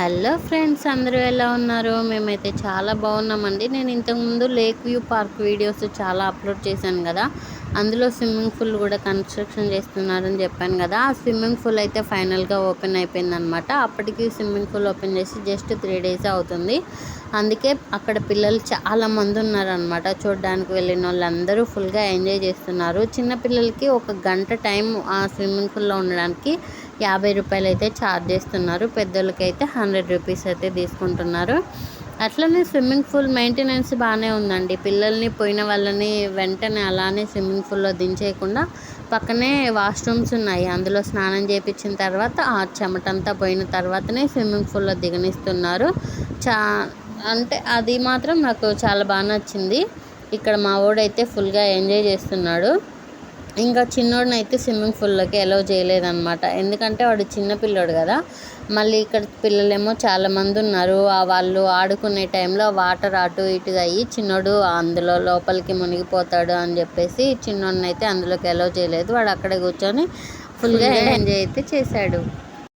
Hello friends అందరూ ఎలా ఉన్నారు? మేమైతే చాలా బాగున్నామండి. నేను ఇంతకుముందు లేక్ వ్యూ పార్క్ వీడియోస్ చాలా అప్లోడ్ చేశాను కదా. అందులో స్విమ్మింగ్ పూల్ కూడా కన్స్ట్రక్షన్ చేస్తున్నారని చెప్పాను కదా. ఆ స్విమ్మింగ్ పూల్ అయితే ఫైనల్గా ఓపెన్ అయిపోయిందనమాట అప్పటికి స్విమ్మింగ్ పూల్ ఓపెన్ చేసి జస్ట్ త్రీ డేస్ అవుతుంది. అందుకే అక్కడ పిల్లలు చాలా మంది ఉన్నారనమాట చూడడానికి వెళ్ళిన వాళ్ళందరూ ఫుల్గా ఎంజాయ్ చేస్తున్నారు. చిన్న పిల్లలకి ఒక గంట టైం ఆ స్విమ్మింగ్ పూల్లో ఉండడానికి యాభై రూపాయలు అయితే ఛార్జ్ చేస్తున్నారు. పెద్దోళ్ళకి అయితే హండ్రెడ్ రూపీస్ అయితే తీసుకుంటున్నారు. అట్లనే స్విమ్మింగ్ పూల్ మెయింటెనెన్స్ బాగానే ఉందండి. పిల్లల్ని పోయిన వాళ్ళని వెంటనే అలానే స్విమ్మింగ్ పూల్లో దించేయకుండా పక్కనే వాష్రూమ్స్ ఉన్నాయి. అందులో స్నానం చేయించిన తర్వాత ఆ చెమటంతా పోయిన తర్వాతనే స్విమ్మింగ్ పూల్లో దిగనిస్తున్నారు. చా అంటే అది మాత్రం నాకు చాలా బాగా నచ్చింది. ఇక్కడ మా వాడైతే ఫుల్గా ఎంజాయ్ చేస్తున్నాడు. ఇంకా చిన్నోడిని అయితే స్విమ్మింగ్ పూల్లోకి అలౌ చేయలేదన్నమాట. ఎందుకంటే వాడు చిన్న పిల్లోడు కదా. మళ్ళీ ఇక్కడ పిల్లలేమో చాలామంది ఉన్నారు. వాళ్ళు ఆడుకునే టైంలో వాటర్ అటు ఇటుగా అయ్యి చిన్నోడు అందులో లోపలికి మునిగిపోతాడు అని చెప్పేసి చిన్నోడిని అయితే అందులోకి అలౌ చేయలేదు. వాడు అక్కడే కూర్చొని ఫుల్గా ఎంజాయ్ అయితే చేశాడు.